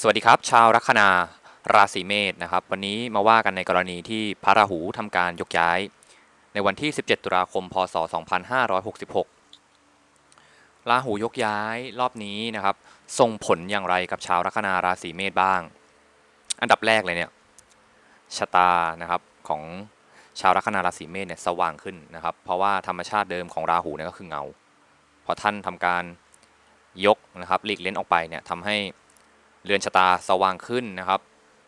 สวัสดีครับ ชาวลัคนาราศีเมษนะครับ วันนี้มาว่ากันในกรณีที่พระราหูทำการยกย้าย ในวันที่ 17 ตุลาคม พศ 2566 ราหูยกย้ายรอบนี้นะครับส่งผลอย่างไรกับชาวลัคนาราศีเมษบ้าง อันดับแรกเลยเนี่ยชะตานะครับของชาวลัคนาราศีเมษเนี่ยสว่างขึ้นนะครับ เพราะว่าธรรมชาติเดิมของราหูเนี่ยก็คือเงาพอท่านทำการยกนะครับหลีกเล้นออกไปเนี่ยทำให้ เรือนชะตาสว่างขึ้นนะครับ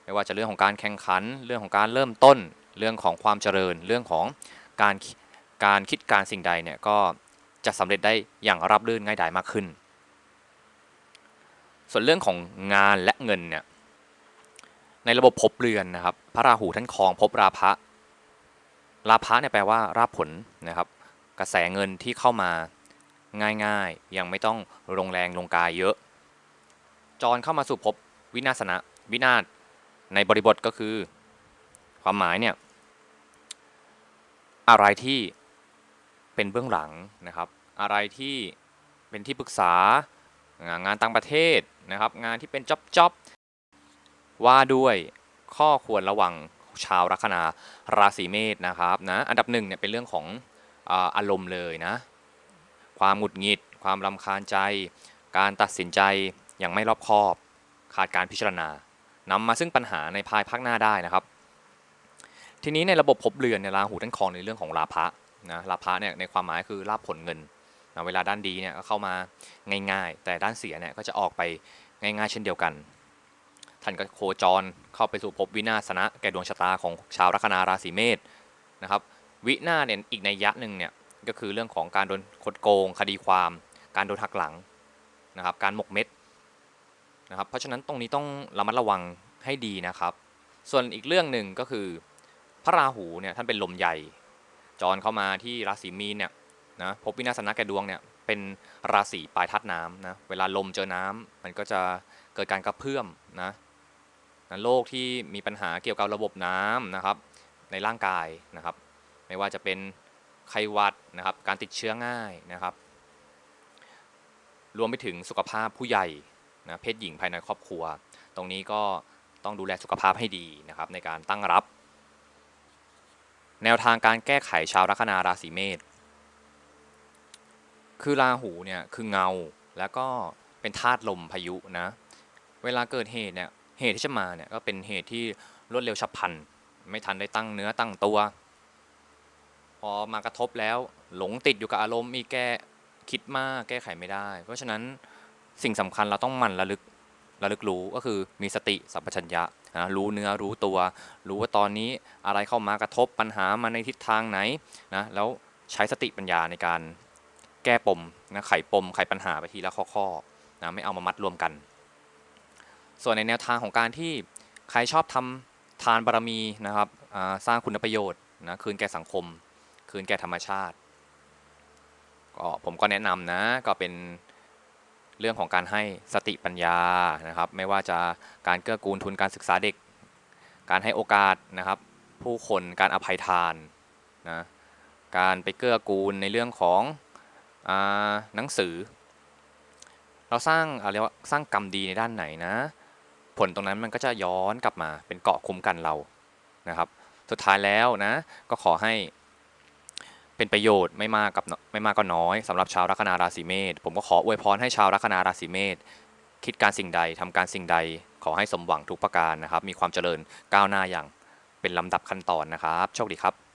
ไม่ว่าจะเรื่องของการแข่งขัน เรื่องของการเริ่มต้น เรื่องของความเจริญ เรื่องของการการคิดการสิ่งใดเนี่ยก็จะสำเร็จได้อย่างรับรื่นง่ายดายมากขึ้น ส่วนเรื่องของงานและเงินเนี่ยในระบบภพเรือนนะครับ พระราหูท่านครองภพราพะราพะเนี่ยแปลว่าราบผลนะครับ กระแสเงินที่เข้ามาง่ายๆ ยังไม่ต้องลงแรงลงกายเยอะ จรเข้ามาสู่ภพวินาศนะวินาศในบริบทก็คือ ความหมายเนี่ยอะไรที่เป็นเบื้องหลังนะครับ อะไรที่เป็นที่ปรึกษางานต่างประเทศนะครับ งานที่เป็นจ็อบจ็อบว่าด้วยข้อควรระวังชาวลัคนาราศีเมษนะครับนะอันดับหนึ่งเนี่ยเป็นเรื่องของอาอารมณ์เลยนะ ความหงุดหงิด ความรำคาญใจ การตัดสินใจ ยังไม่รอบคอบ ขาดการพิจารณานำมาซึ่งปัญหาในภายภาคหน้าได้นะครับ ทีนี้ในระบบภพเรือนในราหูท่านครองในเรื่องของลาภะนะลาภะเนี่ยในความหมายคือลาภผลเงินนะเวลาด้านดีเนี่ยก็เข้ามาง่ายๆ แต่ด้านเสียเนี่ยก็จะออกไปง่ายๆ เช่นเดียวกัน ท่านก็โคจรเข้าไปสู่ภพวินาศนะแก่ดวงชะตาของชาวลัคนาราศีเมษนะครับ วินาศเนี่ยอีกในยะหนึ่งเนี่ยก็คือเรื่องของการโดนคดโกง คดีความ การโดนหักหลังนะครับ การหมกเม็ด นะครับ เพราะฉะนั้นตรงนี้ต้องระมัดระวังให้ดีนะครับ ส่วนอีกเรื่องหนึ่งก็คือ พระราหูเนี่ยท่านเป็นลมใหญ่ จรเข้ามาที่ราศีมีนเนี่ยนะพบวินาศนะแก่ดวงเนี่ยเป็นราศีปลายธาตุน้ำนะเวลาลมเจอน้ำมันก็จะเกิดการกระเพื่อมนะนะโรคที่มีปัญหาเกี่ยวกับระบบน้ำนะครับ ในร่างกายนะครับ ไม่ว่าจะเป็นไข้หวัดนะครับ การติดเชื้อง่ายนะครับ รวมไปถึงสุขภาพผู้ใหญ่ นะเพศหญิงภายในครอบครัว ตรงนี้ก็ต้องดูแลสุขภาพให้ดีนะครับในการตั้งรับ แนวทางการแก้ไขชาวลัคนาราศีเมษคือราหูเนี่ยคือเงาแล้วก็เป็นธาตุลมพายุนะเวลาเกิดเหตุเนี่ยเหตุที่จะมาเนี่ยก็เป็นเหตุที่รวดเร็วฉับพลัน ไม่ทันได้ตั้งเนื้อตั้งตัว พอมากระทบแล้วหลงติดอยู่กับอารมณ์มีแก้คิดมากแก้ไขไม่ได้ เพราะฉะนั้น สิ่งสำคัญเราต้องมันระลึกระลึกรู้ก็คือมีสติสัมปชัญญะนะรู้เนื้อรู้ตัว รู้ว่าตอนนี้อะไรเข้ามากระทบปัญหามาในทิศทางไหนนะแล้วใช้สติปัญญาในการแก้ปมนะไขปมไขปัญหาไปทีละข้อๆนะไม่เอามามัดรวมกัน ส่วนในแนวทางของการที่ใครชอบทำทานบารมีนะครับสร้างคุณประโยชน์นะคืนแก่สังคม คืนแก่ธรรมชาติก็ผมก็แนะนำนะก็เป็น เรื่องของการให้สติปัญญานะครับ ไม่ว่าจะการเกื้อกูลทุนการศึกษาเด็ก การให้โอกาสนะครับ ผู้คนการอภัยทานนะการไปเกื้อกูลในเรื่องของอหนังสือ เราสร้างอะไรว่าสร้างกรรมดีในด้านไหนนะ ผลตรงนั้นมันก็จะย้อนกลับมาเป็นเกาะคุ้มกันเรานะครับ สุดท้ายแล้วนะก็ขอให้ เป็นประโยชน์ไม่มากกับไม่มากก็น้อยสำหรับชาวลัคนาราศีเมษผมก็ขออวยพรให้ชาวลัคนาราศีเมษคิดการสิ่งใดทำการสิ่งใด ขอให้สมหวังทุกประการนะครับ มีความเจริญก้าวหน้าอย่างเป็นลำดับขั้นตอนนะครับ โชคดีครับ